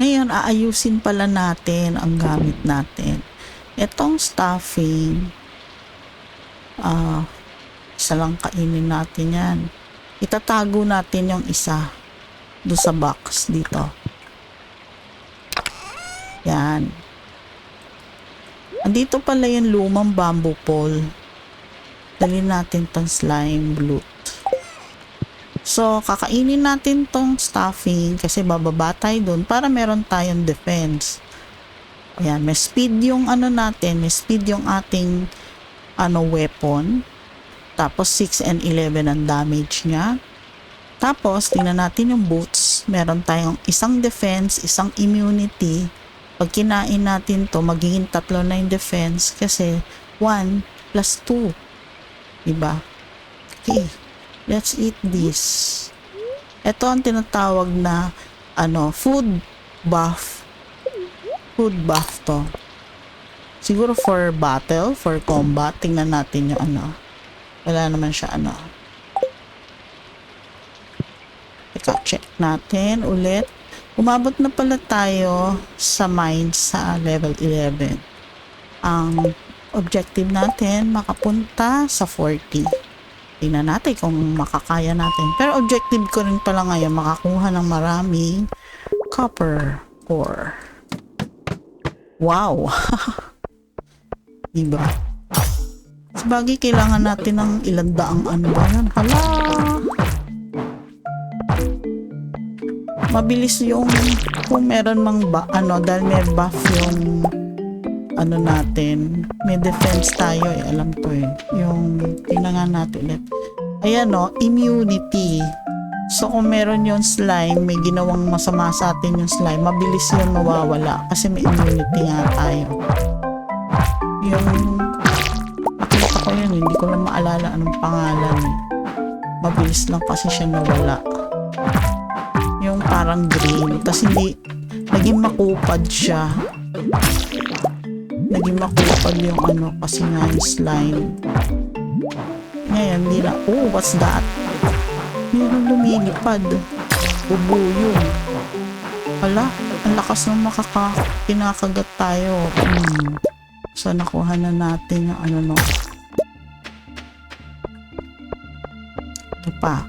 Ngayon, aayusin pala natin ang gamit natin. Itong stuffing, ah, isa lang kainin natin yan. Itatago natin yung isa do sa box dito. Yan. Andito pala yung lumang bamboo pole. Dali natin tong slime bloot. So, kakainin natin tong stuffing kasi bababa tayo dun para meron tayong defense. Ayan, may speed yung ano natin, may speed yung ating ano weapon. Tapos 6 and 11 ang damage niya. Tapos, tingnan natin yung boots. Meron tayong isang defense, isang immunity. Pag kinain natin to, magiging tatlo na yung defense kasi 1 plus 2. Diba? Okay. Let's eat this. Ito ang tinatawag na ano, food buff. Food buff to. Siguro for battle, for combat. Tingnan natin yung ano. Wala naman siya ano. Teka, check natin ulit. Umabot na pala tayo sa mines sa level 11. Ang objective natin, makapunta sa 40. Tingnan natin kung makakaya natin. Pero objective ko rin pala ngayon, makakuha ng maraming copper ore. Wow! diba? Sabagay, kailangan natin ng ilang daang ano ba yan? Hala! Mabilis yung kung meron mang ba, ano, dahil may buff yung ano natin, may defense tayo eh, alam ko eh. Yung, tingnan natin ulit. Ayan no, immunity. So kung meron yung slime, may ginawang masama sa atin yung slime, mabilis yun mawawala kasi may immunity nga tayo. Yung, nakita ko yun, hindi ko lang maalala anong pangalan eh. Mabilis lang kasi siya nawala. Yung parang green, tapos hindi, naging makupad siya naging makupal yung ano kasi nga yung slime. Ngayon, hindi na, oh, what's that? Meron lumilipad. Bubuyong. Hala, ang lakas ng makaka kinakagat tayo. Hmm. So, nakuha na natin yung ano no. Ito pa.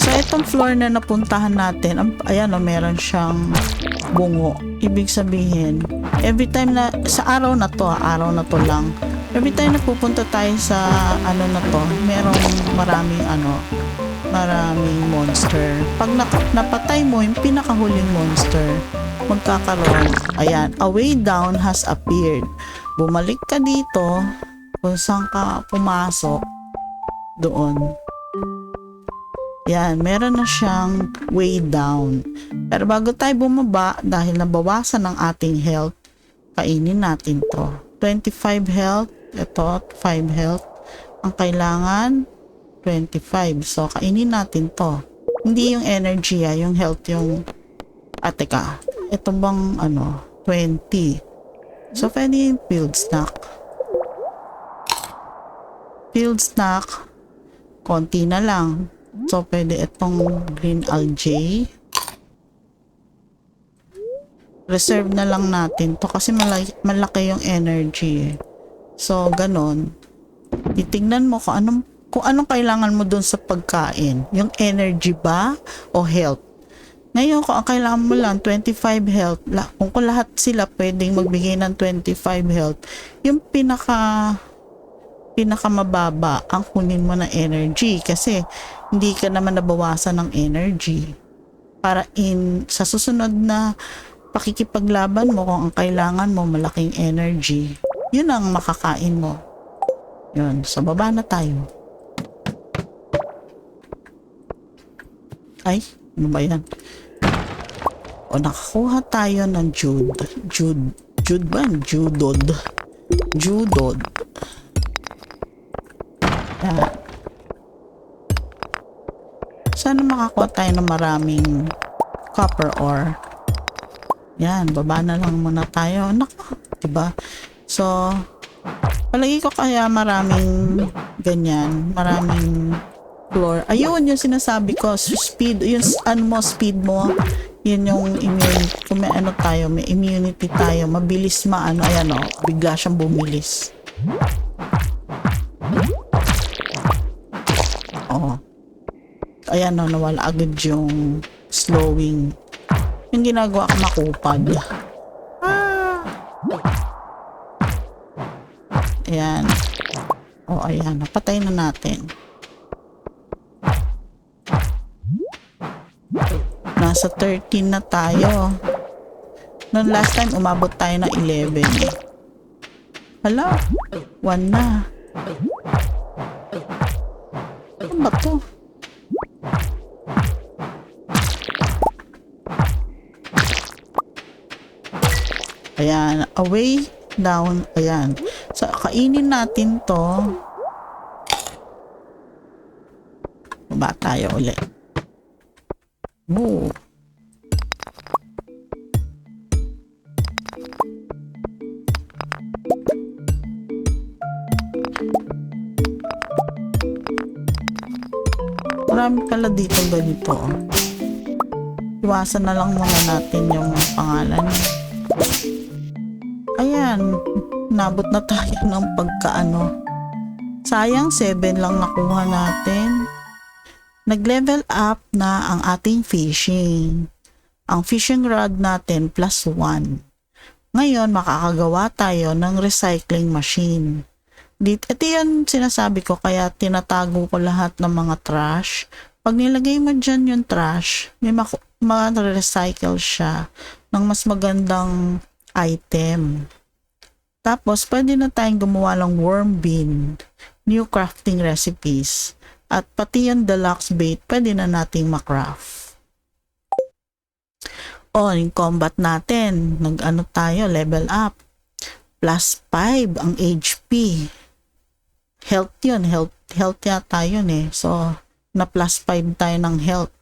So, itong floor na napuntahan natin, ayan o, meron siyang bungo. Ibig sabihin, every time na, sa araw na to, ah, araw na to lang, every time na pupunta tayo sa ano na to, merong maraming ano, maraming monster. Pag nak- napatay mo yung pinakahuling monster, magkakaroon, ayan, a way down has appeared. Bumalik ka dito, kung saan ka pumasok, doon. Yan, meron na siyang way down. Pero bago tayo bumaba, dahil nabawasan ang ating health, kainin natin to. 25 health, ito, 5 health. Ang kailangan, 25. So, kainin natin to. Hindi yung energy, ah, yung health yung... Ah, teka. Ito bang, ano, 20. So, pwede yung field snack. Field snack, konti na lang. So, pwede itong green algae. Reserve na lang natin to kasi malaki, malaki yung energy. eh. So, ganon. Titingnan mo kung anong, kung anong kailangan mo dun sa pagkain. Yung energy ba o health? Ngayon, kung ang kailangan mo lang 25 health, kung, kung lahat sila pwedeng magbigay ng 25 health, yung pinaka pinakamababa ang kunin mo na energy kasi hindi ka naman nabawasan ng energy para in sa susunod na pakikipaglaban mo kung ang kailangan mo malaking energy. Yun ang makakain mo. Yun sa baba na tayo. Ay ano ba yan? O nakakuha tayo ng Jude Jude Jude ba? Judod. Judod. Yan. Sana makakuha tayo ng maraming copper ore. Yan, baba na lang muna tayo. Naku, diba? So, palagi ko kaya maraming ganyan, maraming floor. Ayun yung sinasabi ko. Speed, yung ano mo, speed mo. Yun yung immunity. Kung may ano tayo, may immunity tayo. Mabilis maano. Ayan o, bigla siyang bumilis. Oo. Ayan o, nawala agad yung slowing. Yung ginagawa ko makupad. Ayan. O, ayan. Napatay na natin. Nasa 13 na tayo. Noong last time, umabot tayo ng 11. Hala, 1 na. Ayan, away, down, ayan. So, kainin natin to. Baba tayo ulit. Move. Marami pala dito ganito. oh. Iwasan na lang muna natin yung pangalan. Ayan, nabot na tayo ng pagkaano. Sayang, 7 lang nakuha natin. Nag-level up na ang ating fishing. Ang fishing rod natin plus 1. Ngayon, makakagawa tayo ng recycling machine. Dito, ito yan sinasabi ko, kaya tinatago ko lahat ng mga trash. Pag nilagay mo dyan yung trash, may ma-recycle siya ng mas magandang item. Tapos, pwede na tayong gumawa ng worm bin, new crafting recipes, at pati yung deluxe bait, pwede na nating makraft. O, yung combat natin, nag-ano tayo, level up. Plus 5 ang HP. Health yun, health, health yata yun eh. So, na plus 5 tayo ng health.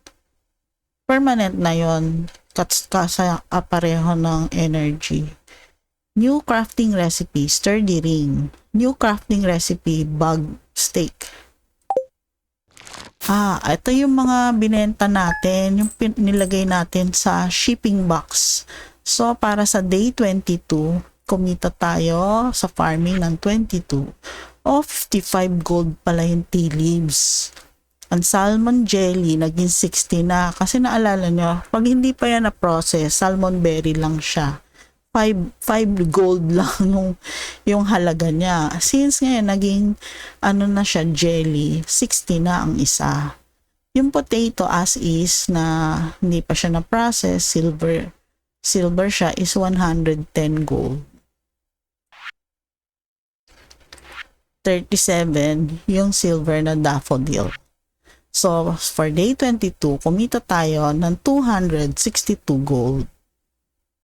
Permanent na yun, kats kasa apareho ng energy. New crafting recipe, sturdy ring. New crafting recipe, bug steak. Ah, ito yung mga binenta natin, yung nilagay natin sa shipping box. So, para sa day 22, kumita tayo sa farming ng 22 o 55 gold pala yung tea leaves. Ang salmon jelly, naging 60 na. Kasi naalala nyo, pag hindi pa yan na-process, salmon berry lang siya. 5, 5 gold lang yung, yung halaga niya. Since ngayon, naging ano na siya, jelly, 60 na ang isa. Yung potato as is na hindi pa siya na-process, silver, silver siya is 110 gold. 37 yung silver na daffodil. So, for day 22, kumita tayo ng 262 gold.